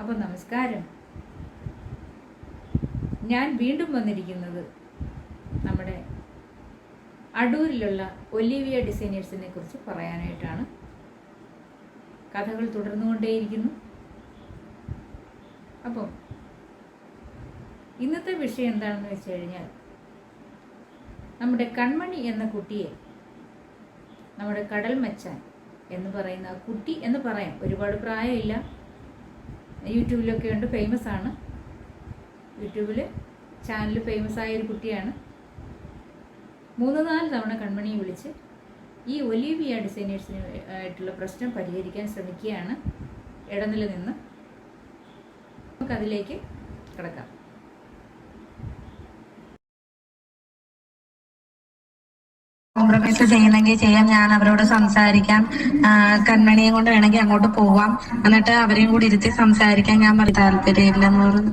അപ്പോൾ നമസ്കാരം. ഞാൻ വീണ്ടും വന്നിരിക്കുന്നത് നമ്മുടെ അടൂരിലുള്ള ഒലിവിയ ഡിസൈനേഴ്സിനെ കുറിച്ച് പറയാനായിട്ടാണ്. കഥകൾ തുടർന്നുകൊണ്ടേയിരിക്കുന്നു. അപ്പം ഇന്നത്തെ വിഷയം എന്താണെന്ന് വെച്ച് കഴിഞ്ഞാൽ നമ്മുടെ കൺമണി എന്ന കുട്ടിയെ നമ്മുടെ കടൽ മച്ചാൻ എന്ന് പറയുന്ന കുട്ടി എന്ന് പറയാം. ഒരുപാട് പ്രായമില്ല. യൂട്യൂബിലൊക്കെ ഉണ്ട് ഫേമസ് ആണ്. യൂട്യൂബിൽ ചാനൽ ഫേമസ് ആയ ഒരു കുട്ടിയാണ്. മൂന്ന് നാല് തവണ കൺമണിയെ വിളിച്ച് ഈ ഒലീവിയ ഡിസൈനേഴ്സിന് ആയിട്ടുള്ള പ്രശ്നം പരിഹരിക്കാൻ ശ്രമിക്കുകയാണ് ഇടനില നിന്ന് നമുക്കതിലേക്ക് കിടക്കാം. കോംപ്രമൈസ് ചെയ്യണമെങ്കിൽ ചെയ്യാം. ഞാൻ അവരോട് സംസാരിക്കാം. കൺമണിയെ കൊണ്ട് വേണമെങ്കിൽ അങ്ങോട്ട് പോവാം. എന്നിട്ട് അവരെയും കൂടി ഇരുത്തി സംസാരിക്കാൻ ഞാൻ താല്പര്യമില്ലെന്ന് പറഞ്ഞു.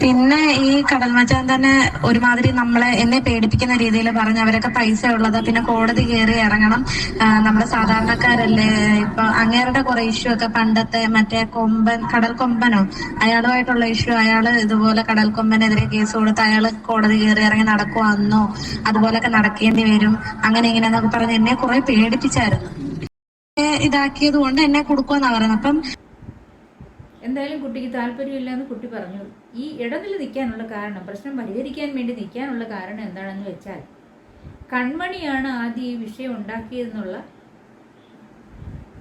പിന്നെ ഈ കടൽ മച്ചാൻ തന്നെ ഒരുമാതിരി നമ്മളെ എന്നെ പേടിപ്പിക്കുന്ന രീതിയിൽ പറഞ്ഞു അവരൊക്കെ പൈസ ഉള്ളത്. പിന്നെ കോടതി കയറി ഇറങ്ങണം. നമ്മുടെ സാധാരണക്കാരല്ലേ? ഇപ്പൊ അങ്ങേരുടെ കുറെ ഇഷ്യൂ ഒക്കെ പണ്ടത്തെ മറ്റേ കൊമ്പൻ കടൽ കൊമ്പനോ? അയാളുമായിട്ടുള്ള ഇഷ്യൂ അയാൾ ഇതുപോലെ കടൽ കൊമ്പനെതിരെ കേസ് കൊടുത്ത് അയാൾ കോടതി കയറി ഇറങ്ങി നടക്കുവാന്നോ അതുപോലൊക്കെ നടക്കേണ്ടി വരും. അങ്ങനെ ഇങ്ങനെ എന്നൊക്കെ പറഞ്ഞ് എന്നെ കുറെ പേടിപ്പിച്ചായിരുന്നു. ഇതാക്കിയത് കൊണ്ട് എന്നെ കൊടുക്കുമെന്നാ പറയുന്നത്. അപ്പം എന്തായാലും കുട്ടിക്ക് താല്പര്യമില്ല എന്ന് കുട്ടി പറഞ്ഞു. ഈ ഇടനില നിൽക്കാനുള്ള കാരണം പ്രശ്നം പരിഹരിക്കാൻ വേണ്ടി നിൽക്കാനുള്ള കാരണം എന്താണെന്ന് വെച്ചാൽ കൺമണിയാണ് ആദ്യം ഈ വിഷയം ഉണ്ടാക്കിയതെന്നുള്ള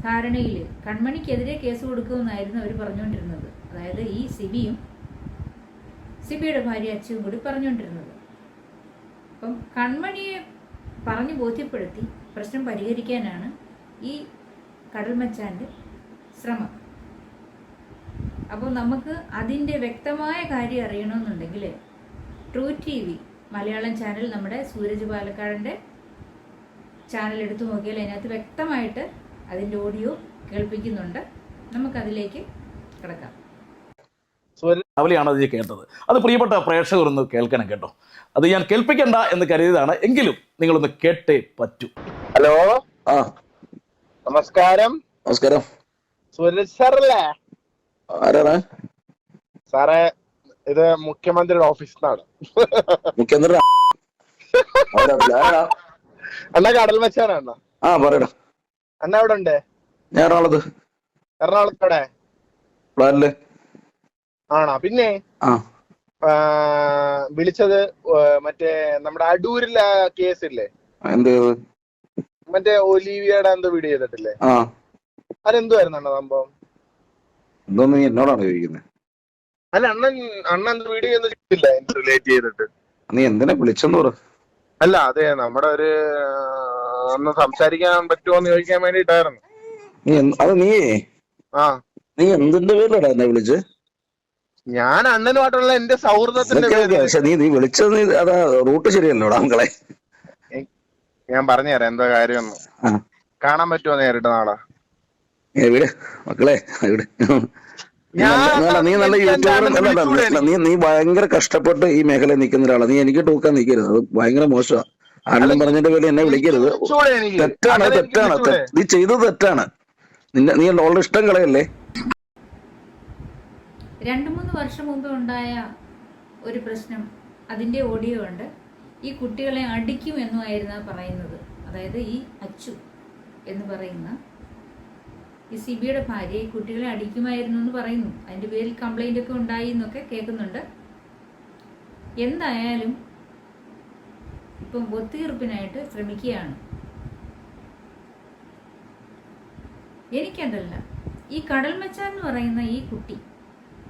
ധാരണയിൽ കൺമണിക്കെതിരെ കേസ് കൊടുക്കുമെന്നായിരുന്നു അവർ പറഞ്ഞുകൊണ്ടിരുന്നത്. അതായത് ഈ സിബിയും സിബിയുടെ ഭാര്യ അച്ഛനും കൂടി പറഞ്ഞുകൊണ്ടിരുന്നത്. അപ്പം കൺമണിയെ പറഞ്ഞു ബോധ്യപ്പെടുത്തി പ്രശ്നം പരിഹരിക്കാനാണ് ഈ കടൽമച്ചാന്റെ ശ്രമം. അപ്പോൾ നമുക്ക് അതിന്റെ വ്യക്തമായ കാര്യം അറിയണമെന്നുണ്ടെങ്കിൽ True T V Malayalam channel നമ്മുടെ സൂരജ് പാലക്കാടിന്റെ ചാനൽ എടുത്തു നോക്കിയാൽ അതിനകത്ത് വ്യക്തമായിട്ട് അതിന്റെ ഓഡിയോ കേൾപ്പിക്കുന്നുണ്ട്. നമുക്കതിലേക്ക് കിടക്കാം. രാവിലെയാണ് അത് കേട്ടത്. അത് പ്രിയപ്പെട്ട പ്രേക്ഷകർ ഒന്ന് കേൾക്കണം കേട്ടോ. അത് ഞാൻ കേൾപ്പിക്കണ്ട എന്ന് കരുതിയതാണ്. എങ്കിലും നിങ്ങളൊന്ന് കേട്ടേ പറ്റൂ. ഹലോ ആ. നമസ്കാരം. നമസ്കാരം. സുരജ് സാറല്ലേ? ആരാണ്? സാറേ ഇത് മുഖ്യമന്ത്രിയുടെ ഓഫീസിൽ നിന്നാണ് മുഖ്യമന്ത്രി അണ്ണ കടൽ മച്ചാണ് അണ്ണ ആ പറയടാ. അണ്ണ എവിടെ ഉണ്ട് ഞാൻ എറണാകുളത്ത്. എറണാകുളത്തോടെ പ്ലാനിൽ ആണോ? പിന്നെ ആ. വിളിച്ചത് മറ്റേ നമ്മുടെ അടൂരിലെ കേസ് എന്ത് ചെയ്തത് മറ്റേ ഒലീവിയുടെ എന്തോ വീഡിയോ ചെയ്തിട്ടില്ലേ? അതെന്തുവായിരുന്നു അണ്ണ സംഭവം? എന്തോന്ന് നീ എന്നോടാണ് ചോദിക്കുന്നത് അല്ല അണ്ണൻ അണ്ണൻ വീഡിയോ ഒന്നും ചെയ്തില്ല റിലേറ്റ് ചെയ്തിട്ട്. നീ എന്തിനാ വിളിച്ചെന്ന് പറ. അല്ല അതെ നമ്മുടെ ഒരു ഒന്ന് സംസാരിക്കാൻ പറ്റുമോന്ന് ചോദിക്കാൻ വേണ്ടിട്ടായിരുന്നു നീ എന്ത്- അത് നീ? ആ. നീ എന്തിന്റെ പേരിലടാ എന്നെ വിളിച്ച്? ഞാൻ അണ്ണനുമായിട്ടുള്ള എന്റെ സൗഹൃദത്തിന്റെ ഇതൊക്കെ ഓക്കേ. പേരിൽ. പക്ഷെ നീ നീ വിളിച്ചത് നീ അതാ റൂട്ട് ശരിയല്ലോടാ മക്കളെ ഞാൻ പറഞ്ഞുതരാം എന്താ കാര്യമെന്ന്. ആ. കാണാൻ പറ്റുമോ നേരിട്ട് നാളെ? ഏ, വിട് മക്കളെ എവിടെ? നീ ഞാൻ നല്ല- നല്ല- നീ നല്ല യൂട്യൂബർ നീ നീ ഭയങ്കര കഷ്ടപ്പെട്ട് ഈ മേഖലയിൽ നിൽക്കുന്ന ഒരാളാണ് നീ എനിക്ക് ടൂക്കാൻ നിൽക്കരുത്. അത് ഭയങ്കര മോശമാണ് ആണെന്ന് പറഞ്ഞതിന്റെ പേര് എന്നെ വിളിക്കരുത്. തെറ്റാണ് തെറ്റാണ് നീ ചെയ്തത് തെറ്റാണ്. നിന്നെ നീ ഉള്ള ഇഷ്ടം കളയല്ലേ? രണ്ടു മൂന്ന് വർഷം മുമ്പ് ഉണ്ടായ ഒരു പ്രശ്നം അതിന്റെ ഓഡിയോ ഉണ്ട്. ഈ കുട്ടികളെ അടിക്കും എന്നുമായിരുന്നു പറയുന്നത്. അതായത് ഈ അച്ചു എന്ന് പറയുന്ന ഈ സിബിയുടെ ഭാര്യ ഈ കുട്ടികളെ അടിക്കുമായിരുന്നു എന്ന് പറയുന്നു. അതിന്റെ പേരിൽ കംപ്ലൈന്റ് ഒക്കെ ഉണ്ടായി എന്നൊക്കെ കേൾക്കുന്നുണ്ട്. എന്തായാലും ഇപ്പം ഒത്തുതീർപ്പിനായിട്ട് ശ്രമിക്കുകയാണ്. എനിക്കതല്ല. ഈ കടൽമച്ചാൻ എന്ന് പറയുന്ന ഈ കുട്ടി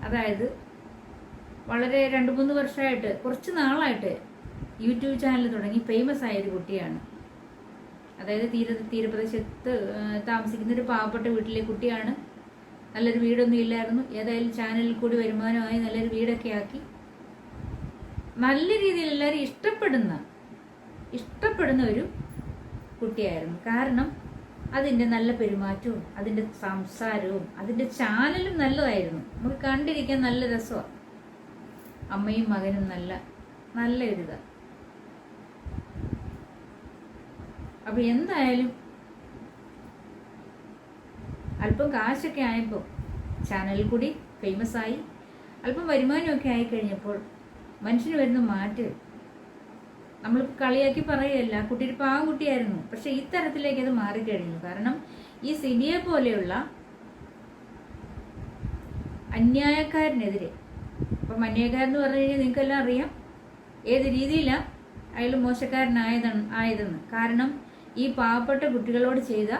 അതായത് വളരെ രണ്ട് മൂന്ന് വർഷമായിട്ട് കുറച്ച് നാളായിട്ട് യൂട്യൂബ് ചാനൽ തുടങ്ങി ഫേമസ് ആയൊരു കുട്ടിയാണ്. അതായത് തീര തീരപ്രദേശത്ത് താമസിക്കുന്ന ഒരു പാവപ്പെട്ട വീട്ടിലെ കുട്ടിയാണ്. നല്ലൊരു വീടൊന്നും ഇല്ലായിരുന്നു. ഏതായാലും ചാനലിൽ കൂടി വരുമാനമായി നല്ലൊരു വീടൊക്കെ ആക്കി. നല്ല രീതിയിൽ എല്ലാവരും ഇഷ്ടപ്പെടുന്ന ഇഷ്ടപ്പെടുന്ന ഒരു കുട്ടിയായിരുന്നു. കാരണം അതിന്റെ നല്ല പെരുമാറ്റവും അതിന്റെ സംസാരവും അതിന്റെ ചാനലും നല്ലതായിരുന്നു. നമുക്ക് കണ്ടിരിക്കാൻ നല്ല രസമാണ്. അമ്മയും മകനും നല്ല നല്ല ഒരിതാണ് അപ്പോൾ എന്തായാലും അല്പം കാശൊക്കെ ആയപ്പോൾ ചാനൽ കൂടി ഫേമസ് ആയി. അല്പം വരുമാനമൊക്കെ ആയി കഴിഞ്ഞപ്പോൾ മനുഷ്യന് വരുന്ന മാറ്റം നമ്മൾ കളിയാക്കി പറയുകയല്ല കുട്ടി ഒരു പാവകുട്ടിയായിരുന്നു. പക്ഷെ ഇത്തരത്തിലേക്ക് അത് മാറിക്കഴിഞ്ഞു. കാരണം ഈ സിബിയെ പോലെയുള്ള അന്യായക്കാരനെതിരെ അപ്പം അന്യായക്കാരെന്ന് പറഞ്ഞു കഴിഞ്ഞാൽ നിങ്ങൾക്കെല്ലാം അറിയാം. ഏത് രീതിയിലാണ് അയാൾ മോശക്കാരനായതാണ് ആയതെന്ന്. കാരണം ഈ പാവപ്പെട്ട കുട്ടികളോട് ചെയ്ത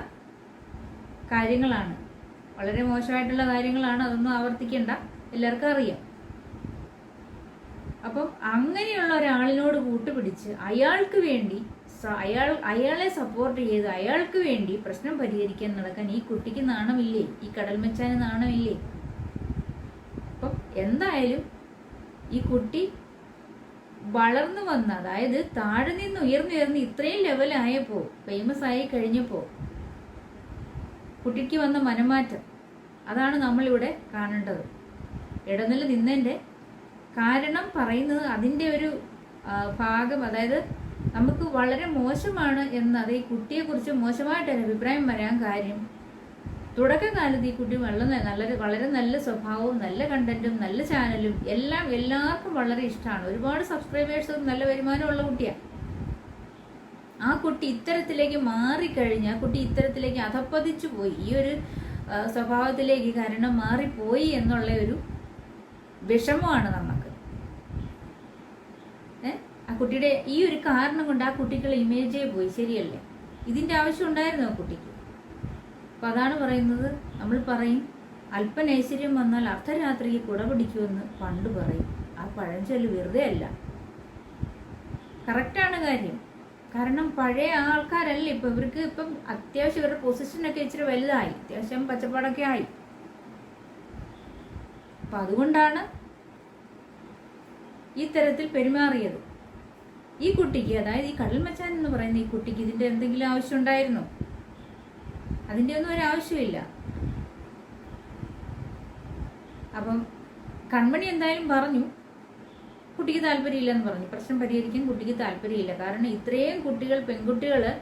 കാര്യങ്ങളാണ്. വളരെ മോശമായിട്ടുള്ള കാര്യങ്ങളാണ് അതൊന്നും ആവർത്തിക്കേണ്ട. എല്ലാവർക്കും അറിയാം. അപ്പം അങ്ങനെയുള്ള ഒരാളിനോട് കൂട്ടുപിടിച്ച് അയാൾക്ക് വേണ്ടി അയാൾ അയാളെ സപ്പോർട്ട് ചെയ്ത് അയാൾക്ക് വേണ്ടി പ്രശ്നം പരിഹരിക്കാൻ നടക്കാൻ ഈ കുട്ടിക്ക് നാണമില്ലേ? ഈ കടൽമച്ചാന് നാണമില്ലേ? അപ്പം എന്തായാലും ഈ കുട്ടി വളർന്നു വന്ന അതായത് താഴെ നിന്ന് ഉയർന്നുയർന്ന് ഇത്രയും ലെവലായപ്പോൾ ഫേമസ് ആയി കഴിഞ്ഞപ്പോൾ കുട്ടിക്ക് വന്ന മനമാറ്റം അതാണ് നമ്മളിവിടെ കാണേണ്ടത്. ഇടനില നിന്നതിന്റെ കാരണം പറയുന്നത് അതിന്റെ ഒരു ഭാഗം അതായത് നമുക്ക് വളരെ മോശമാണ് എന്ന് അത് ഈ കുട്ടിയെക്കുറിച്ച് മോശമായിട്ടൊരു അഭിപ്രായം വരാൻ കാര്യം തുടക്കകാലത്ത് ഈ കുട്ടി വളരെ നല്ല വളരെ നല്ല സ്വഭാവവും നല്ല കണ്ടന്റും നല്ല ചാനലും എല്ലാം എല്ലാവർക്കും വളരെ ഇഷ്ടമാണ് ഒരുപാട് സബ്സ്ക്രൈബേഴ്സും നല്ല വരുമാനമുള്ള കുട്ടിയാണ് ആ കുട്ടി ഇത്തരത്തിലേക്ക് മാറിക്കഴിഞ്ഞ് ആ കുട്ടി ഇത്തരത്തിലേക്ക് അധപ്പതിച്ചു പോയി. ഈ ഒരു സ്വഭാവത്തിലേക്ക് കാരണം മാറിപ്പോയി എന്നുള്ള ഒരു വിഷമമാണ് നമുക്ക് ആ കുട്ടിയുടെ ഈ ഒരു കാരണം കൊണ്ട് ആ കുട്ടിക്കുള്ള ഇമേജേ പോയി. ശരിയല്ലേ? ഇതിന്റെ ആവശ്യം ഉണ്ടായിരുന്നു ആ കുട്ടിക്ക്? അപ്പൊ അതാണ് പറയുന്നത്. നമ്മൾ പറയും അല്പനൈശ്വര്യം വന്നാൽ അർദ്ധരാത്രിക്ക് കുട പിടിക്കുമെന്ന് പണ്ട് പറയും. ആ പഴഞ്ചൊല്ല് വെറുതെ അല്ല. കറക്റ്റാണ് കാര്യം. കാരണം പഴയ ആൾക്കാരല്ല ഇപ്പൊ. ഇവർക്ക് ഇപ്പം അത്യാവശ്യം ഇവരുടെ പൊസിഷനൊക്കെ ഇച്ചിരി വലുതായി. അത്യാവശ്യം പച്ചപ്പാടൊക്കെ ആയി. അപ്പൊ അതുകൊണ്ടാണ് ഈ തരത്തിൽ പെരുമാറിയത്. ഈ കുട്ടിക്ക് അതായത് ഈ കടൽമച്ചാൻ എന്ന് പറയുന്ന ഈ കുട്ടിക്ക് ഇതിന്റെ എന്തെങ്കിലും ആവശ്യം ഉണ്ടായിരുന്നോ? അതിന്റെ ഒന്നും ഒരാവശ്യമില്ല. അപ്പം കൺമണി എന്തായാലും പറഞ്ഞു കുട്ടിക്ക് താല്പര്യമില്ലെന്ന് പറഞ്ഞു. പ്രശ്നം പരിഹരിക്കാൻ കുട്ടിക്ക് താല്പര്യമില്ല. കാരണം ഇത്രയും കുട്ടികൾ പെൺകുട്ടികൾ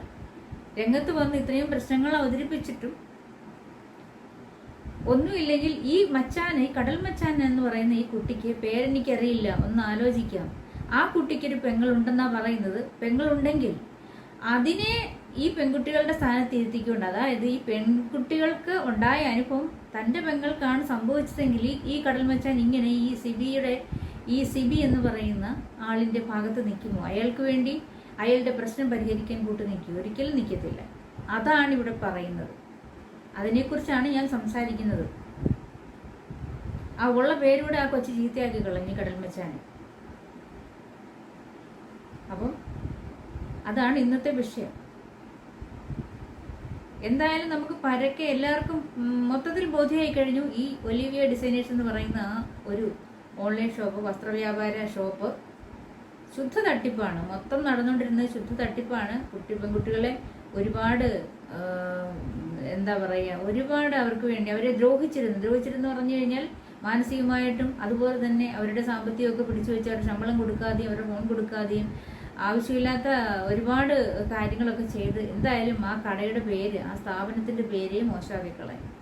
രംഗത്ത് വന്ന് ഇത്രയും പ്രശ്നങ്ങൾ അവതരിപ്പിച്ചിട്ടും ഒന്നുമില്ലെങ്കിൽ ഈ മച്ചാനെ കടൽ മച്ചാൻ എന്ന് പറയുന്ന ഈ കുട്ടിക്ക് പേരെനിക്കറിയില്ല. ഒന്ന് ആലോചിക്കാം. ആ കുട്ടിക്കൊരു പെങ്ങളുണ്ടെന്നാ പറയുന്നത്? പെങ്ങളുണ്ടെങ്കിൽ അതിനെ ഈ പെൺകുട്ടികളുടെ സ്ഥാനത്ത് ഇരുത്തിക്കൊണ്ട് അതായത് ഈ പെൺകുട്ടികൾക്ക് ഉണ്ടായ അനുഭവം തന്റെ പെങ്ങൾക്കാണ് സംഭവിച്ചതെങ്കിൽ ഈ- കടൽ മച്ചാൻ ഇങ്ങനെ ഈ സിബിയുടെ ഈ സിബി എന്ന് പറയുന്ന ആളിന്റെ ഭാഗത്ത് നിൽക്കുമോ? അയാൾക്ക് വേണ്ടി അയാളുടെ പ്രശ്നം പരിഹരിക്കാൻ കൂട്ട് നിൽക്കും ഒരിക്കലും നിൽക്കത്തില്ല. അതാണ് ഇവിടെ പറയുന്നത്. അതിനെക്കുറിച്ചാണ് ഞാൻ സംസാരിക്കുന്നത്. ആ ഉള്ള പേരൂടെ ആ കൊച്ചു ചീത്തയാക്കി കളഞ്ഞു കടൽ മച്ചാൻ അപ്പം അതാണ് ഇന്നത്തെ വിഷയം. എന്തായാലും നമുക്ക് പരക്കെ എല്ലാവർക്കും മൊത്തത്തിൽ ബോധ്യമായി കഴിഞ്ഞു. ഈ ഒലിവിയ ഡിസൈനേഴ്സ് എന്ന് പറയുന്ന ആ ഒരു ഓൺലൈൻ ഷോപ്പ് വസ്ത്രവ്യാപാര ഷോപ്പ് ശുദ്ധ തട്ടിപ്പാണ്. മൊത്തം നടന്നുകൊണ്ടിരുന്നത് ശുദ്ധ തട്ടിപ്പാണ്. കുട്ടി പെൺകുട്ടികളെ ഒരുപാട് എന്താ പറയുക ഒരുപാട് അവർക്ക് വേണ്ടി അവരെ ദ്രോഹിച്ചിരുന്നു. ദ്രോഹിച്ചിരുന്നു പറഞ്ഞു കഴിഞ്ഞാൽ മാനസികമായിട്ടും അതുപോലെ തന്നെ അവരുടെ സാമ്പത്തികമൊക്കെ പിടിച്ചു വെച്ച് അവരുടെ ശമ്പളം കൊടുക്കാതെയും അവരുടെ ഫോൺ കൊടുക്കാതെയും ആവശ്യമില്ലാത്ത ഒരുപാട് കാര്യങ്ങളൊക്കെ ചെയ്ത് എന്തായാലും ആ കടയുടെ പേര് ആ സ്ഥാപനത്തിന്റെ പേരേ മോശമാക്കി കളയും